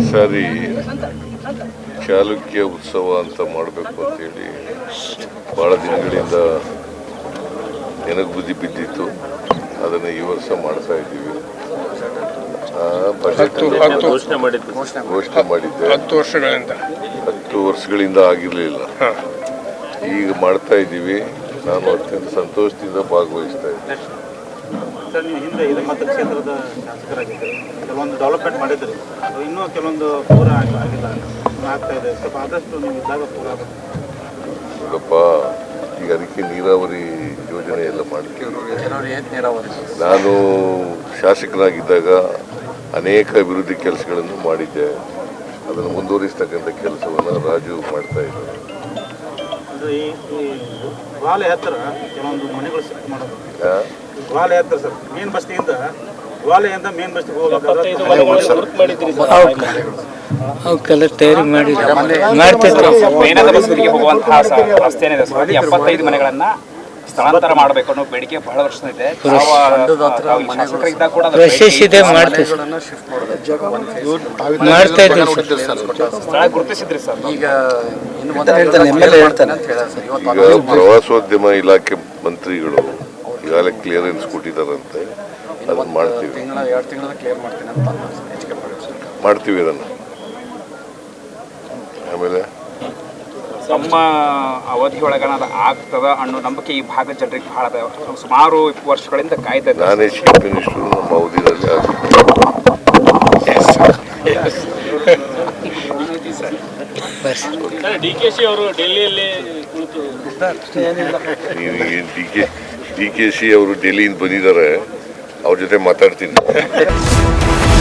ಈ ಸಾರಿ ಚಾಲುಕ್ಯ ಉತ್ಸವ ಅಂತ ಮಾಡಬೇಕು ಅಂತೇಳಿ ಭಾಳ ದಿನಗಳಿಂದ ನೆನಗು ಬುದ್ಧಿ ಬಿದ್ದಿತ್ತು. ಅದನ್ನು ಈ ವರ್ಷ ಮಾಡ್ತಾ ಇದ್ದೀವಿ. ಘೋಷಣೆ ಮಾಡಿದ್ದು. ಹತ್ತು ವರ್ಷಗಳಿಂದ. ಹತ್ತು ವರ್ಷಗಳಿಂದ ಆಗಿರಲಿಲ್ಲ. ಈಗ ಮಾಡ್ತಾ ಇದ್ದೀವಿ. ನಾನು ಅತ್ಯಂತ ಸಂತೋಷದಿಂದ ಭಾಗವಹಿಸ್ತಾ ಇದ್ದೀನಿ. ಸರ್ ನೀವು ಹಿಂದೆ ಇದು ಮತ್ತು ಕ್ಷೇತ್ರದ ಶಾಸಕರಾಗಿದ್ದರು ಕೆಲವೊಂದು ಡೆವಲಪ್ಮೆಂಟ್ ಮಾಡಿದ್ರಿ. ಅದು ಇನ್ನೂ ಕೆಲವೊಂದು ಪೂರ ಆಗಿ- ಆಗಿಲ್ಲ ಆಗ್ತಾ ಇದೆ. ಸ್ವಲ್ಪ ಆದಷ್ಟು ನೀವು ಇದ್ದಾಗ ಪೂರ ಆಗುತ್ತೆ. ನೋಡಪ್ಪ ಈಗ ಅದಕ್ಕೆ ನೀರಾವರಿ ಯೋಜನೆ ಎಲ್ಲ ಮಾಡಿ ನಾನು ಶಾಸಕನಾಗಿದ್ದಾಗ ಅನೇಕ ಅಭಿವೃದ್ಧಿ ಕೆಲಸಗಳನ್ನು ಮಾಡಿದ್ದೆ. ಅದನ್ನು ಮುಂದುವರಿಸ್ತಕ್ಕಂಥ ಕೆಲಸವನ್ನು ರಾಜು ಮಾಡ್ತಾ ಇದ್ದಾರೆ. ಅಂದ್ರೆ ಈ ಈ ವಾಲೆ ಹತ್ತಿರ ಕೆಲವೊಂದು ಮನೆಗಳು ಸಿಕ್ ಮಾಡೋದು ಆ? ವಾಲೆ ಹತ್ತಿರ ಸರ್ ಮೇನ್ ಬಸ್ತಿಯಿಂದ ವಾಲೆಯಿಂದ ಮೇನ್ ಬಸ್ತಿಗೆ ಹೋಗಬೇಕಾದ್ರೆ ಅವಕ್ಕೆಲ್ಲ ತಯಾರಿ ಮಾಡಿ ಮಾಡ್ತಿದ್ರು ಹೋಗುವಂತಹ ರಸ್ತೆ ಏನಿದೆ ಸರ್ ಅದು ಎಪ್ಪತ್ತೈದು ಮನೆಗಳನ್ನ ಸ್ಥಳಾಂತರ ಮಾಡಬೇಕು ಅನ್ನೋ ಬೇಡಿಕೆ ಬಹಳ ವರ್ಷ ಇದೆ. ಗುರುತಿಸಿದ್ರಿ ಸರ್ ಈಗ ಪ್ರವಾಸೋದ್ಯಮ ಇಲಾಖೆ ಮಂತ್ರಿಗಳು ಈಗಾಗಲೇ ಕ್ಲಿಯರೆನ್ಸ್ ಕೊಟ್ಟಿದ್ದಾರಂತೆ. ಅದನ್ನು ಮಾಡ್ತೀವಿ. ಮಾಡ್ತೀವಿ ಅದನ್ನು. ನಮ್ಮ ಅವಧಿಯೊಳಗನ ಆಗ್ತದ ಅನ್ನೋ ನಂಬಿಕೆ ಈ ಭಾಗದ ಜನರಿಗೆ ಬಹಳ ಅದ ಸುಮಾರು ವರ್ಷಗಳಿಂದ ಕಾಯ್ತಾ ಇದ್ದಾರೆ ನಾನೇ ಚೀಫ್ ಮಿನಿಸ್ಟರ್ ನಮ್ಮ ಅವಧಿನಲ್ಲಿ ಡಿ ಕೆ ಶಿ ಅವರು ಡೆಲ್ಲಿಯಲ್ಲಿ D K D K C ಅವರು ಡೆಲ್ಲಿಯಿಂದ ಬಂದಿದ್ದಾರೆ ಅವ್ರ ಜೊತೆ ಮಾತಾಡ್ತೀನಿ.